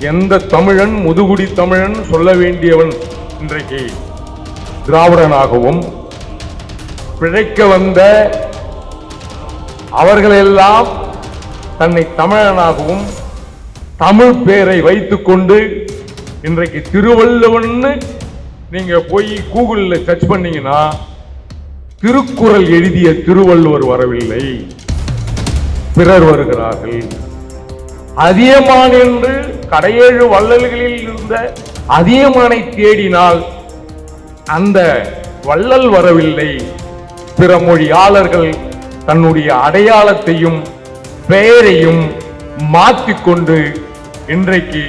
எந்த தமிழன் முதுகுடி தமிழன் சொல்ல வேண்டியவன் இன்றைக்கு திராவிடனாகவும் பிழைக்க வந்த அவர்களெல்லாம் தன்னை தமிழனாகவும் தமிழ் பேரை வைத்துக்கொண்டு இன்றைக்கு திருவள்ளுவன்னு நீங்க போய் கூகுளில் சர்ச் பண்ணீங்கன்னா திருக்குறள் எழுதிய திருவள்ளுவர் வரவில்லை. பிறர் வருகிறார்கள். அதியமான் என்று கடையேழு வள்ளல்களில் இருந்த அதியமானை தேடினால் அந்த வள்ளல் வரவில்லை. பிற மொழியாளர்கள் தன்னுடைய அடையாளத்தையும் பெயரையும் மாற்றிக்கொண்டு இன்றைக்கு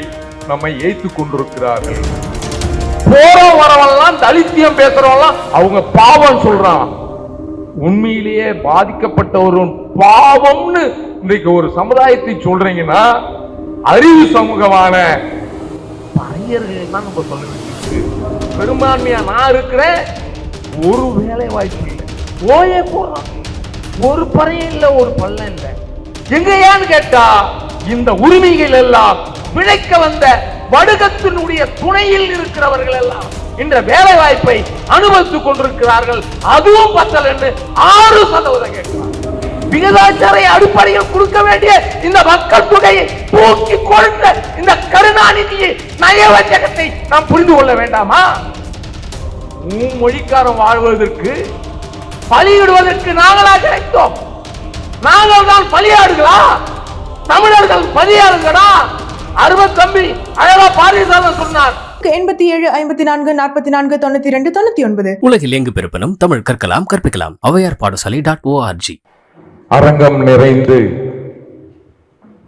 நம்மை ஏத்துக் கொண்டிருக்கிறார்கள். போறோம் வரவெல்லாம் தலித்தியம் பேசுறவெல்லாம் அவங்க பாவம் சொல்றான். உண்மையிலேயே பாதிக்கப்பட்டவரும் பாவம்னு இன்றைக்கு ஒரு சமுதாயத்தை சொல்றீங்கன்னா அறிவு சமூகமான பையர்கள் தான் நம்ம சொல்ல வேண்டியிருக்கு. பெரும்பான்மையா நான் இருக்கிறேன். ஒரு வேலை வாய்ப்பு இல்லை. ஓயே போடுறான் ஒரு பறையும் இல்லை ஒரு பள்ளம் இல்லை. எங்கயான்னு கேட்டா இந்த உரிமைகள் எல்லாம் பிழைக்க வந்த வடுகத்தினுடைய துணையில் இருக்கிறவர்கள் எல்லாம் இந்த வேலை வாய்ப்பை அனுபவித்துக் கொண்டிருக்கிறார்கள். அதுவும் பத்தல் என்று ஆறு சதவீதம் கேட்கிறார் விகிதாச்சார அடிப்படையில் கொடுக்க வேண்டிய இந்த மக்கள் தொகையை தூக்கி கொண்ட இந்த கருணாநிதியை நயவஞ்சகத்தை நாம் புரிந்து கொள்ள வேண்டாமா? மொழிக்காரன் வாழ்வதற்கு பலியிடுவதற்கு நாங்களா கிடைத்தோம் நாங்கள் தான் பலியாடுகளா? தமிழர்கள் பலியாடுங்களா அருவத் தம்பி அழகா பாரதிதாசன் சொன்னார். எண்பத்தி ஏழு ஐம்பத்தி நான்கு நாற்பத்தி நான்கு தொண்ணூத்தி ரெண்டு தொண்ணூத்தி ஒன்பது. உலகில் எங்கு பிறப்பினும் தமிழ் கற்கலாம் கற்பிக்கலாம். ஔவையார் பாடசாலை டாட் ஓஆர்ஜி அரங்கம் நிறைந்து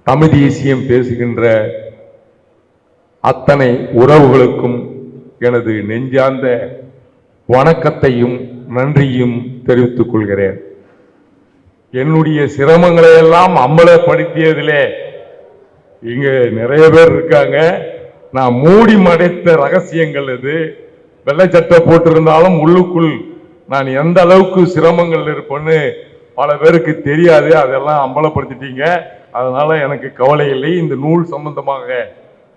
தமிழ் தேசியம் பேசுகின்ற அத்தனை உறவுகளுக்கும் எனது நெஞ்சார்ந்த வணக்கத்தையும் நன்றியும் தெரிவித்துக் கொள்கிறேன். என்னுடைய சிரமங்களை எல்லாம் அம்பலப்படுத்தியதிலே இங்க நிறைய பேர் இருக்காங்க. நான் மூடி மடைத்த ரகசியங்கள் இது வெள்ளை சட்டை போட்டிருந்தாலும் உள்ளுக்குள் நான் எந்த அளவுக்கு சிரமங்கள் இருப்பேன்னு பல பேருக்கு தெரியாது அதெல்லாம் அம்பலப்படுத்திட்டீங்க. அதனால எனக்கு கவலை இல்லை. இந்த நூல் சம்பந்தமாக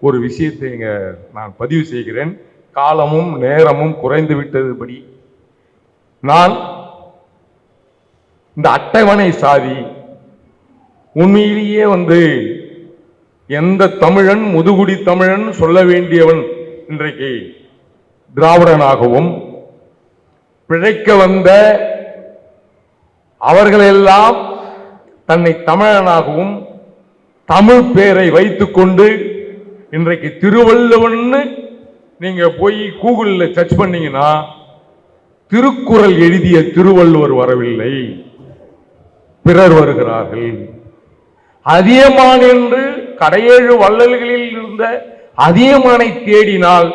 ஒரு விஷயத்தை இங்க நான் பதிவு செய்கிறேன். காலமும் நேரமும் குறைந்து விட்டதுபடி நான் இந்த அட்டவணை சாதி உண்மையிலேயே வந்து எந்த தமிழன் முதுகுடி தமிழன் சொல்ல வேண்டியவன் இன்றைக்கு திராவிடனாகவும் பிழைக்க வந்த அவர்களெல்லாம் தன்னை தமிழனாகவும் தமிழ் பேரை வைத்துக்கொண்டு இன்றைக்கு திருவள்ளுவன்னு நீங்க போய் கூகுளில் சர்ச் பண்ணீங்கன்னா திருக்குறள் எழுதிய திருவள்ளுவர் வரவில்லை. பிறர் வருகிறார்கள். அதியமான் என்று கடையேழு வள்ளல்களில் இருந்த அதியமானை தேடினால்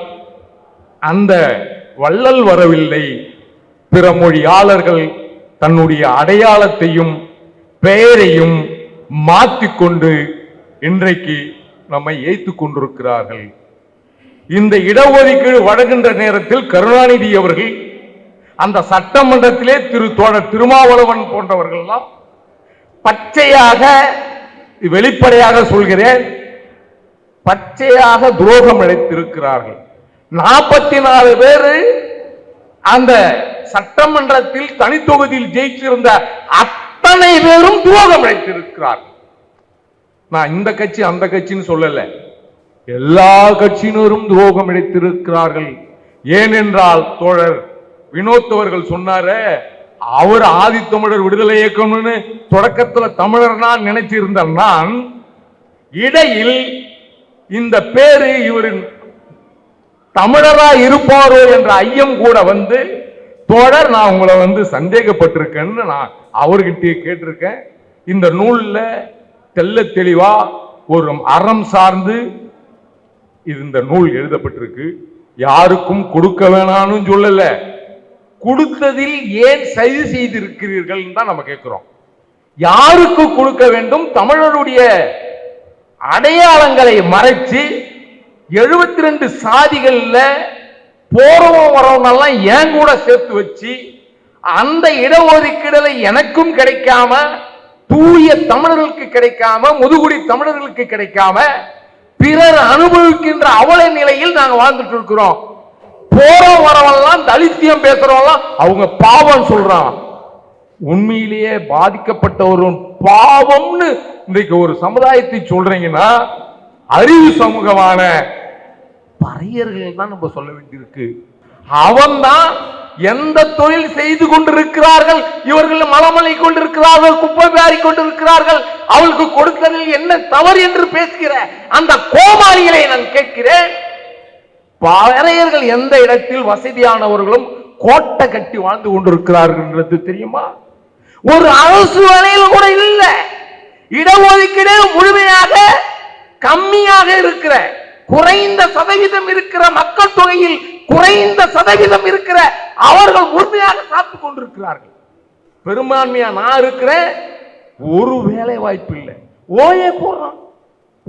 அந்த வள்ளல் வரவில்லை. பிற மொழியாளர்கள் தன்னுடைய அடையாளத்தையும் பெயரையும் மாற்றிக்கொண்டு இன்றைக்கு நம்மை ஏத்துக் கொண்டிருக்கிறார்கள். இந்த இடஒதுக்கீடு வழங்குகின்ற நேரத்தில் கருணாநிதி அவர்கள் அந்த சட்டமன்றத்திலே திரு தோழர் திருமாவளவன் போன்றவர்கள்லாம் பச்சையாக வெளிப்படையாக சொல்கிறேன் பச்சையாக துரோகம் இழைத்திருக்கிறார்கள் நாற்பத்தி நாலு பேரு அந்த சட்டமன்றத்தில் தனித்தொகுதியில் ஜெயிச்சிருந்த அத்தனை பேரும் துரோகம் இழைத்திருக்கிறார்கள் நான் இந்த கட்சி அந்த கட்சின்னு சொல்லல. எல்லா கட்சியினரும் துரோகம் இழைத்திருக்கிறார்கள் ஏனென்றால் தோழர் வினோத் அவர்கள் சொன்னாரே அவர் ஆதித்தமிழர் விடுதலை இயக்கம்னு தொடக்கத்துல தமிழர் நான் நினைச்சிருந்த நான் இடையில் இந்த பேரு இவரின் தமிழரா இருப்பாரோ என்ற ஐயம் கூட வந்து தோழர் நான் உங்களை வந்து சந்தேகப்பட்டிருக்கேன்னு நான் அவர்கிட்டயே கேட்டிருக்கேன். இந்த நூலில் தெள்ள தெளிவா ஒரு அறம் சார்ந்து இது இந்த நூல் எழுதப்பட்டிருக்கு. யாருக்கும் கொடுக்க வேணான்னு சொல்லல. கொடுத்ததில் ஏன் சரி செய்திருக்கிறீர்கள் தான் நம்ம கேட்கிறோம் யாருக்கு கொடுக்க வேண்டும்? தமிழருடைய அடையாளங்களை மறைச்சு எழுபத்தி ரெண்டு சாதிகளில் போறவன் வரவனெல்லாம் ஏன் கூட சேர்த்து வச்சு அந்த இடஒதுக்கீடலை எனக்கும் கிடைக்காம தூய தமிழர்களுக்கு கிடைக்காம முதுகுடி தமிழர்களுக்கு கிடைக்காம பிறர் அனுபவிக்கின்ற அவல நிலையில் நாங்க வாழ்ந்துட்டு இருக்கிறோம். போற வரவெல்லாம் தலித்தியம் பேசுறவெல்லாம் அவங்க பாவம் சொல்றான். உண்மையிலேயே பாதிக்கப்பட்டவரும் பாவம்னு இன்றைக்கு ஒரு சமுதாயத்தை சொல்றீங்கன்னா அறிவு சமூகமான பறையர்கள் தான் நம்ம சொல்ல வேண்டியிருக்கு. அவன்தான் எந்த தொழில் செய்து கொண்டிருக்கிறார்கள் இவர்கள் மலமலை கொண்டிருக்கிறார்கள் குப்பை பாரி கொண்டிருக்கிறார்கள் அவளுக்கு கொடுத்ததில் என்ன தவறு என்று பேசுகிற அந்த கோமாளிகளை நான் கேட்கிறேன். பறையர்கள் எந்த இடத்தில் வசதியானவர்களும் கோட்டை கட்டி வாழ்ந்து கொண்டிருக்கிறார்கள் என்றது தெரியுமா? ஒரு அரசு வேலையில் கூட இல்ல. இடஒதுக்கீடு முழுமையாக கம்மியாக இருக்கிற குறைந்த சதவீதம் இருக்கிற மக்கள் தொகையில் குறைந்த சதவீதம் இருக்கிற அவர்கள் முழுமையாக சாப்பிட்டுக் கொண்டிருக்கிறார்கள். பெரும்பான்மையா நான் இருக்கிறேன். ஒரு வேலை வாய்ப்பு இல்லை. ஓயே போடுறான்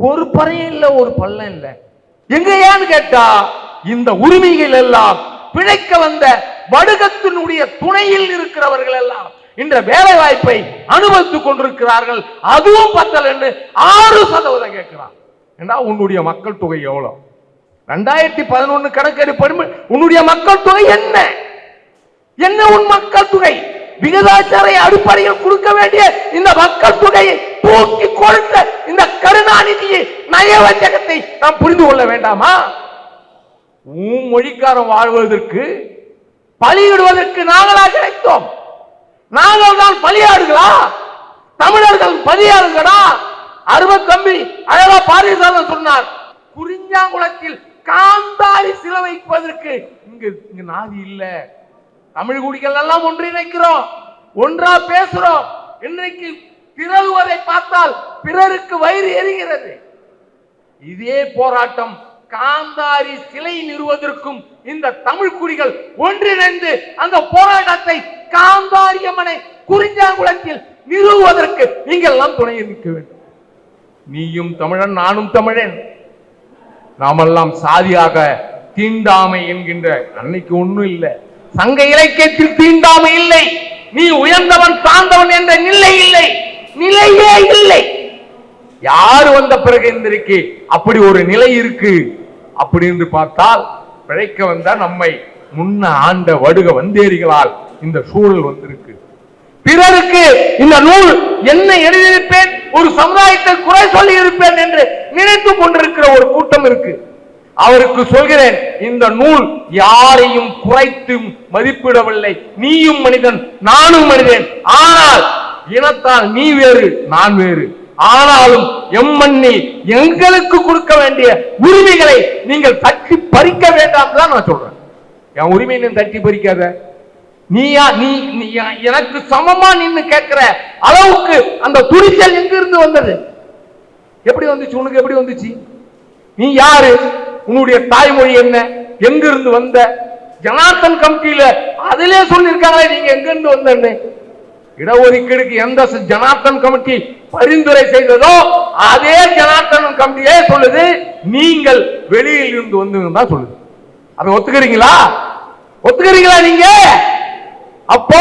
ஒரு பறையும் இல்லை ஒரு பள்ளம் இல்ல. எங்க ஏன்னு கேட்டா இந்த உரிமைகள் எல்லாம் பிழைக்க வந்த வடுகத்தினுடைய துணையில் இருக்கிறவர்கள் எல்லாம் இந்த வேலை வாய்ப்பை அனுபவித்துக் கொண்டிருக்கிறார்கள். அதுவும் பத்தல் என்று ஆறு சதவீதம் கேட்கிறான். ஏண்டா உன்னுடைய மக்கள் தொகை எவ்வளோ ரெண்டாயிரத்தி பதினொன்னு கணக்கெடுப்படி உன்னுடைய மக்கள் தொகை என்ன? என்ன உன் மக்கள் தொகை? விகிதாச்சார அடிப்படையில் கொடுக்க வேண்டிய இந்த மக்கள் தொகையை தூக்கி கொடுத்த இந்த கருணாநிதியை நயவஞ்சகத்தை நாம் புரிந்து கொள்ள வேண்டாமா? உன் மொழிக்காரன் வாழ்வதற்கு பலியிடுவதற்கு நாங்களா கிடைத்தோம். நாங்கள் தான் பலியாடுகளா? தமிழர்கள் பலியாடுகளா? அருவ தம்பி அழகா பாரிசாலன் சொன்னார் குறிஞ்சாங்குளத்தில் காந்தாரி சிலை வைப்பதற்கு இங்க இங்க நாதி இல்ல. தமிழ் குடிகள் எல்லாம் ஒன்றிணைக்கிறோம் ஒன்றா பேசுறோம். இன்றைக்கு பிறகுவதை பார்த்தால் பிறருக்கு வயிறு எரிகிறது. இதே போராட்டம் காந்தாரி சிலை நிறுவதற்கும் இந்த தமிழ் குடிகள் ஒன்றிணைந்து அந்த போராட்டத்தை காந்தாரி அம்மனை குறிஞ்சாங்குளத்தில் நிறுவுவதற்கு நீங்கள் எல்லாம் துணை நிற்க வேண்டும். நீயும் தமிழன் நானும் தமிழன். நாமெல்லாம் சாதியாக தீண்டாமை என்கின்ற அன்னைக்கு ஒண்ணும் இல்லை. சங்க இலக்கியத்தில் தீண்டாமை இல்லை. நீ உயர்ந்தவன் தாழ்ந்தவன் என்ற நிலை இல்லை. நிலையே இல்லை. யார் வந்த பிறகு இன்றைக்கு அப்படி ஒரு நிலை இருக்கு? அப்படி என்று பார்த்தால் பிழைக்க வந்த நம்மை முன்ன ஆண்ட வடுக வந்தேரிகளால் இந்த சூழல் வந்திருக்கு. பிறருக்கு இந்த நூல் என்ன எழுதியிருப்பேன்? ஒரு சமுதாயத்தை ஒரு இருக்கு. அவருக்கு சொல்கிறேன் இந்த நூல் யாரையும் குறைத்து மதிப்பிடவில்லை. நீயும் மனிதன் நானும் மனிதன். ஆனால் இனத்தால் நீ வேறு நான் வேறு. ஆனாலும் எம்மண்ணி எங்களுக்கு கொடுக்க வேண்டிய உரிமைகளை நீங்கள் தட்டி பறிக்க வேண்டாம் தான் நான் சொல்றேன். என் உரிமையை நீ தட்டி பறிக்காத. நீயா நீ எனக்கு சமமா நின்னு கேட்கிற அளவுக்கு அந்த துணிச்சல் எங்க இருந்து வந்தது? எப்படி வந்துச்சு? உனக்கு எப்படி வந்துச்சு? நீ யாரு? உன்னுடைய தாய்மொழி என்ன? எங்க இருந்து வந்த? ஜனார்த்தன் கமிட்டியில அதிலே சொல்லியிருக்காங்களே நீங்க எங்க இருந்து வந்தன்னு. இடஒதுக்கீடுக்கு எந்த ஜனார்த்தன் கமிட்டி பரிந்துரை செய்ததோ அதே ஜனார்த்தன் கமிட்டியே சொல்லுது. நீங்கள் வெளியில் இருந்து வந்தீங்கன்னு தான் சொல்லுது. அதை ஒத்துக்கிறீங்களா? ஒத்துக்கிறீங்களா நீங்க? அப்போ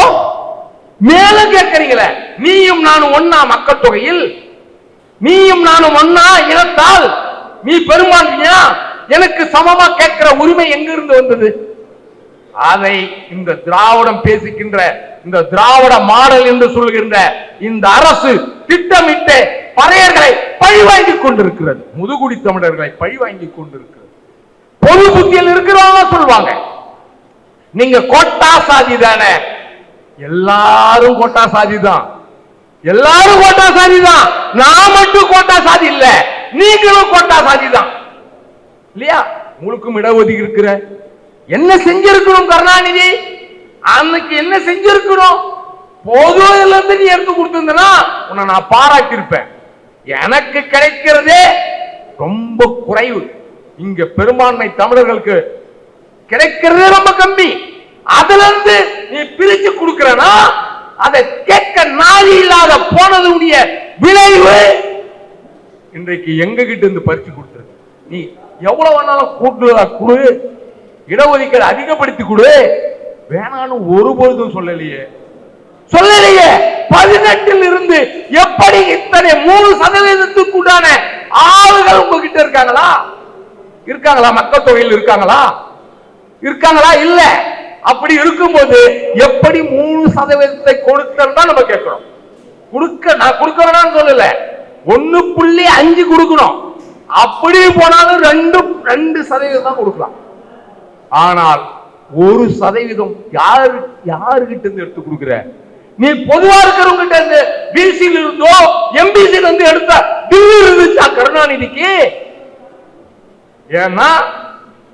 மேலும் கேட்கறீங்களே நீயும் நானும் ஒன்னா மக்கள் தொகையில் நீயும் நானும் ஒன்னா இனத்தால் நீ பெரும்பான்மையா எனக்கு சமமா கேட்கிற உரிமை எங்கிருந்து வந்தது? அதை இந்த திராவிடம் பேசுகின்ற இந்த திராவிட மாடல் என்று சொல்கின்ற இந்த அரசு திட்டமிட்டு பறையர்களை பழிவாங்கி கொண்டிருக்கிறது. முதுகுடி தமிழர்களை பழிவாங்கி கொண்டிருக்கிறது. பொது புத்தியில் இருக்கிறவங்க சொல்லுவாங்க நீங்க கோட்டா சாதி தானே. எல்லாரும் கோட்டா சாதி தான். எல்லாரும் கோட்டா சாதி தான். நான் மட்டும் கோட்டா சாதி இல்ல. நீங்களும் கோட்டா சாதி தான் இல்லையா? உங்களுக்கும் இடஒதுக்கி இருக்கிற என்ன செஞ்சிருக்கணும் கருணாநிதி? அன்னைக்கு என்ன செஞ்சிருக்கணும்? பொதுவில இருந்து நீ எடுத்து கொடுத்திருந்தனா உன்னை நான் பாராட்டியிருப்பேன். எனக்கு கிடைக்கிறதே ரொம்ப குறைவு. இங்க பெரும்பான்மை தமிழர்களுக்கு கிடைக்கிறதே ரொம்ப கம்மி. அதுல இருந்து நீ பிரிச்சு கொடுக்கிறனா அதை கேட்க நாளி இல்லாத போனதுடைய விளைவு. இன்றைக்கு எங்க கிட்ட இருந்து பறிச்சு கொடுத்துருக்கு நீ எவ்வளவு வேணாலும் கூட்டுதலா கொடு. இடஒதுக்கீடு அதிகப்படுத்தி கொடு. வேணான்னு ஒருபொழுதும் சொல்லலையே. சொல்லலையே. பதினெட்டில் இருந்து எப்படி இத்தனை மூணு சதவீதத்துக்கு உண்டான ஆளுகள் உங்ககிட்ட இருக்காங்களா? இருக்காங்களா? மக்கள் தொகையில் இருக்காங்களா? இருக்காங்களா? இல்ல. அப்படி இருக்கும்போது எப்படி மூணு சதவீதத்தை கொடுத்தா தான் நம்ம கேட்கிறோம். கொடுக்க நான் கொடுக்கறேன்னு சொல்லல. ஒண்ணு புள்ளி அஞ்சு கொடுக்கணும். அப்படி போனாலும் ரெண்டு ரெண்டு சதவீதம் தான் கொடுக்கலாம். ஆனால் ஒரு சதவீதம் யாரு யாருகிட்ட இருந்து எடுத்து கொடுக்குற? நீ பொதுவா இருக்கிறவங்க கிட்ட இருந்து பிசியில் இருந்தோ எம்பிசில இருந்து எடுத்த பில்லு இருந்துச்சா கருணாநிதிக்கு? ஏன்னா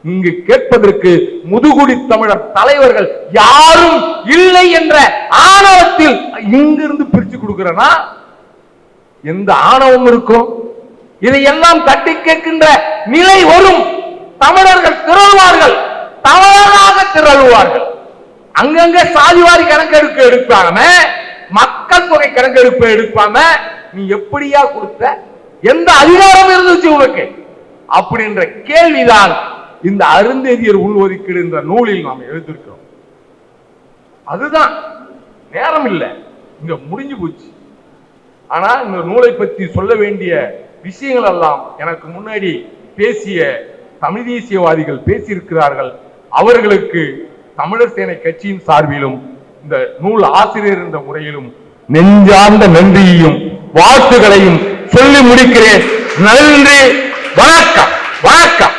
இங்கு கேட்பதற்கு முதுகுடி தமிழர் தலைவர்கள் யாரும் இல்லை என்ற ஆணவத்தில் இங்கிருந்து பிரிச்சு கொடுக்கிறனா எந்த ஆணவம் இருக்கும் இதையெல்லாம் தட்டி கேட்கின்ற நிலை வரும். தமிழர்கள் திரள்வார்கள். தவறாக திரளுவார்கள். அங்கங்க சாதிவாரி கணக்கெடுப்பு எடுப்பாம மக்கள் தொகை கணக்கெடுப்பு எடுப்பாம நீ எப்படியா கொடுத்த? எந்த அதிகாரம் இருந்துச்சு உனக்கு? அப்படின்ற கேள்விதான் இந்த அருந்ததியர் உள்ஒதுக்கீடு என்ற நூலில் நாம் எழுதியிருக்கிறோம். அதுதான் நேரம் இல்லை இங்க முடிஞ்சு போச்சு. ஆனா இந்த நூலை பற்றி சொல்ல வேண்டிய விஷயங்கள் எல்லாம் எனக்கு முன்னாடி பேசிய தமிழ் தேசியவாதிகள் பேசியிருக்கிறார்கள். அவர்களுக்கு தமிழர் சேனை கட்சியின் சார்பிலும் இந்த நூல் ஆசிரியர் என்ற முறையிலும் நெஞ்சார்ந்த நன்றியையும் வாழ்த்துகளையும் சொல்லி முடிக்கிறேன். நன்றி வணக்கம் வணக்கம்.